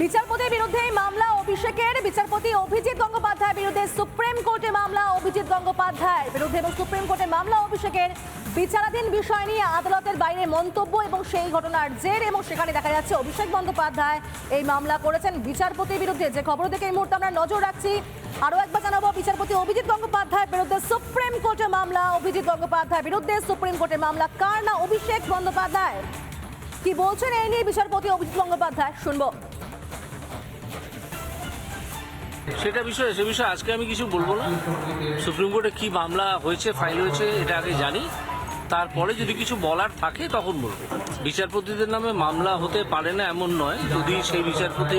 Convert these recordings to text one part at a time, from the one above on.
বিচারপতির বিরুদ্ধে মামলা অভিষেকের। বিচারপতি অভিজিৎ গঙ্গোপাধ্যায়ের বিরুদ্ধে সুপ্রিম কোর্টে মামলা অভিজিৎ গঙ্গোপাধ্যায়ের বিরুদ্ধে এবং সুপ্রিম কোর্টে মামলা অভিষেকের বিচারাধীন বিষয় নিয়ে আদালতের বাইরে মন্তব্য এবং সেই ঘটনার জের এবং সেখানে দেখা যাচ্ছে অভিষেক বন্দ্যোপাধ্যায় এই মামলা করেছেন। বিচারপতির বিরুদ্ধে যে খবর দেখে এই মুহূর্তে আমরা নজর রাখছি। আরও একবার জানাব, বিচারপতি অভিজিৎ গঙ্গোপাধ্যায়ের বিরুদ্ধে সুপ্রিম কোর্টে মামলা, অভিজিৎ গঙ্গোপাধ্যায়ের বিরুদ্ধে সুপ্রিম কোর্টে মামলা। কার না অভিষেক বন্দ্যোপাধ্যায় কি বলছেন এই নিয়ে বিচারপতি অভিজিৎ গঙ্গোপাধ্যায়? শুনব। সেটা বিষয়ে, সে বিষয়ে আজকে আমি কিছু বলব না। সুপ্রিম কোর্টে কি মামলা হয়েছে, ফাইল হয়েছে, এটা আগে জানি। তারপরে যদি কিছু বলার থাকে, তখন বলব। বিচারপতিদের নামে মামলা হতে পারে না এমন নয়। যদি সেই বিচারপতি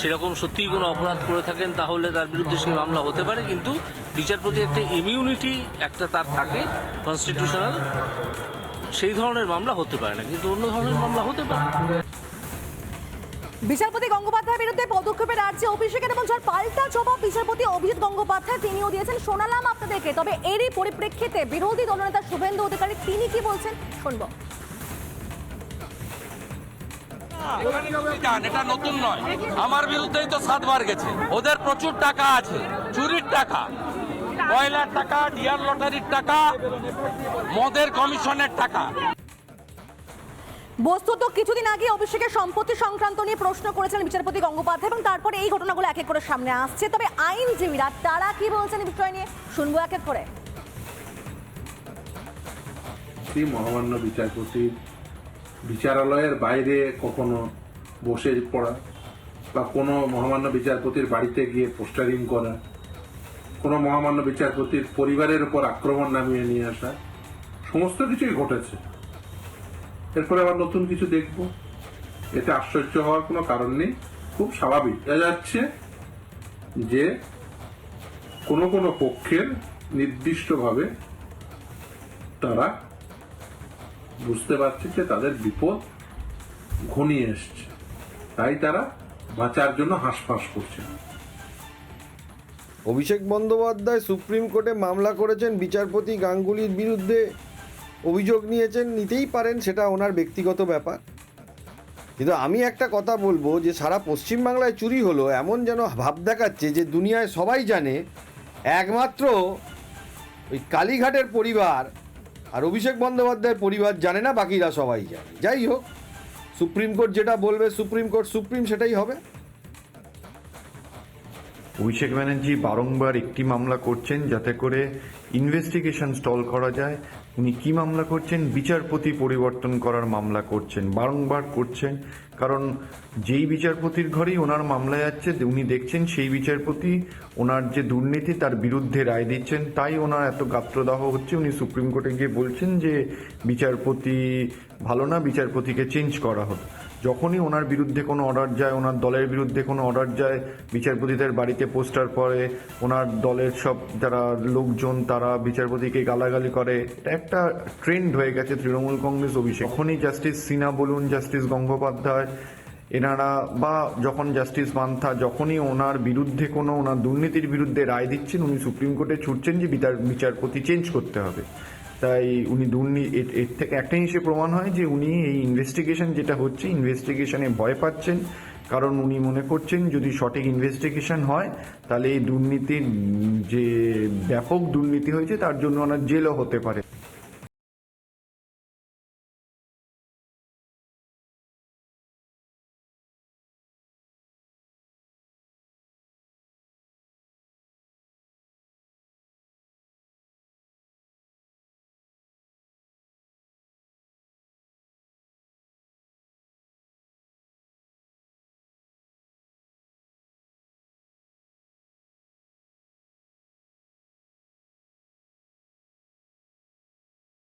সেরকম সত্যিই কোনো অপরাধ করে থাকেন, তাহলে তার বিরুদ্ধে সেই মামলা হতে পারে। কিন্তু বিচারপতি একটা ইমিউনিটি একটা তার থাকে কনস্টিটিউশনাল সেই ধরনের মামলা হতে পারে না, কিন্তু অন্য ধরনের মামলা হতে পারে। বিচারপতি গঙ্গোপাধ্যায়ের বিরুদ্ধে পদক্ষেপের রাজ্যে অভিষেকের এবং যার পাল্টা জবাব বিচারপতি অভিজিৎ গঙ্গোপাধ্যায় তিনিও দিয়েছেন। শোনালাম আপনাদেরকে, তবে এরই পরিপ্রেক্ষিতে বিরোধী দলনেতা শুভেন্দু অধিকারী তিনি কি বলছেন শুনব। এটা নতুন নয়। আমার বিরুদ্ধেই তো সাতবার গেছে। ওদের প্রচুর টাকা আছে, চুরির টাকা, কয়লার টাকা, ডিয়ার লটারির টাকা, মদের কমিশনের টাকা। বস্তুত কিছুদিন আগে অভিষেকের সম্পত্তি সংক্রান্ত নিয়ে প্রশ্ন করেছেন বিচারপতি গঙ্গোপাধ্যায় এবং তারপরে এই ঘটনাগুলো এক এক করে সামনে আসছে। তবে আইনজীবীরা, তারা কি বলছেন এই বিষয় নিয়ে? শুনব এক এক করে। মহামান্য বিচারপতির বিচারালয়ের বাইরে কখনো বসে পড়া বা কোনো মহামান্য বিচারপতির বাড়িতে গিয়ে পোস্টারিং করা, কোনো মহামান্য বিচারপতির পরিবারের উপর আক্রমণ নামিয়ে নিয়ে আসা, সমস্ত কিছুই ঘটেছে। এরপরে আবার নতুন কিছু দেখব। এতে আশ্চর্য হওয়ার কোনো কারণ নেই। খুব স্বাভাবিক। বোঝা যাচ্ছে যে কোনো কোনো পক্ষের নির্দিষ্টভাবে তারা বুঝতে পারছে যে তাদের বিপদ ঘনিয়ে এসছে। তাই তারা বাঁচার জন্য হাঁসফাঁস করছে। অভিষেক বন্দ্যোপাধ্যায় সুপ্রিম কোর্টে মামলা করেছেন বিচারপতি গাঙ্গুলির বিরুদ্ধে। অভিযোগ নিয়েছেন, নিতেই পারেন, সেটা ওনার ব্যক্তিগত ব্যাপার। কিন্তু আমি একটা কথা বলব যে, সারা পশ্চিমবাংলায় চুরি হলো, এমন যেন ভাব দেখাচ্ছে যে, দুনিয়ায় সবাই জানে, একমাত্র ওই কালীঘাটের পরিবার আর অভিষেক বন্দ্যোপাধ্যায়ের পরিবার জানে না, বাকিরা সবাই জানে। যাই হোক, সুপ্রিম কোর্ট যেটা বলবে, সুপ্রিম কোর্ট সুপ্রিম, সেটাই হবে। অভিষেক ব্যানার্জি বারংবার একটি মামলা করছেন যাতে করে ইনভেস্টিগেশন স্টল করা যায় উনি কি মামলা করছেন? বিচারপতি পরিবর্তন করার মামলা করছেন, বারংবার করছেন। কারণ যেই বিচারপতির ঘরেই ওনার মামলা যাচ্ছে, উনি দেখছেন সেই বিচারপতি ওনার যে দুর্নীতি তার বিরুদ্ধে রায় দিচ্ছেন, তাই ওনার এত গাত্রদাহ হচ্ছে। উনি সুপ্রিম কোর্টে গিয়ে বলছেন যে বিচারপতি ভালো না, বিচারপতিকে চেঞ্জ করা হোক। যখনই ওনার বিরুদ্ধে কোনো অর্ডার যায়, ওনার দলের বিরুদ্ধে কোনো অর্ডার যায়, বিচারপতিদের বাড়িতে পোস্টার পড়ে, ওনার দলের সব যারা লোকজন, তারা বিচারপতিকে গালাগালি করে, এটা একটা ট্রেন্ড হয়ে গেছে তৃণমূল কংগ্রেস অভিষেক। যখনই জাস্টিস সিনহা বলুন জাস্টিস গঙ্গোপাধ্যায়, এনারা বা যখন জাস্টিস মান্থা, যখনই ওনার বিরুদ্ধে কোনো, ওনার দুর্নীতির বিরুদ্ধে রায় দিচ্ছেন, উনি সুপ্রিম কোর্টে ছুটছেন যে বিচার- বিচারপতি চেঞ্জ করতে হবে। তাই উনি দুর্নীতি এর থেকে একটা হিসেবে প্রমাণ হয় যে উনি এই ইনভেস্টিগেশন যেটা হচ্ছে ইনভেস্টিগেশনে ভয় পাচ্ছেন। কারণ উনি মনে করছেন যদি সঠিক ইনভেস্টিগেশন হয়, তাহলে এই দুর্নীতির যে ব্যাপক দুর্নীতি হয়েছে, তার জন্য ওনার জেলও হতে পারে।